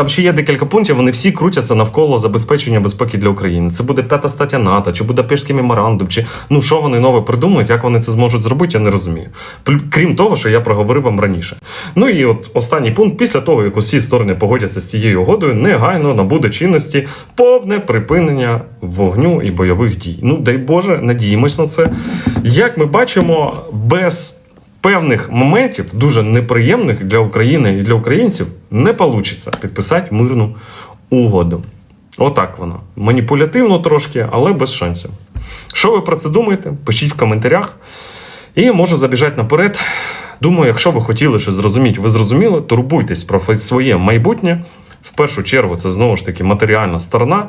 Там ще є декілька пунктів, вони всі крутяться навколо забезпечення безпеки для України. Це буде п'ята стаття НАТО, чи Будапештський меморандум, чи ну що вони нове придумають, як вони це зможуть зробити, я не розумію. Крім того, що я проговорив вам раніше. Ну і от останній пункт, після того, як усі сторони погодяться з цією угодою, негайно набуде чинності повне припинення вогню і бойових дій. Ну, дай Боже, надіємось на це. Як ми бачимо, без певних моментів, дуже неприємних для України і для українців, не вийде підписати мирну угоду. Отак воно. Маніпулятивно трошки, але без шансів. Що ви про це думаєте? Пишіть в коментарях. І можу забіжати наперед. Думаю, якщо ви хотіли щось зрозуміти, ви зрозуміли, турбуйтесь про своє майбутнє. В першу чергу, це знову ж таки матеріальна сторона.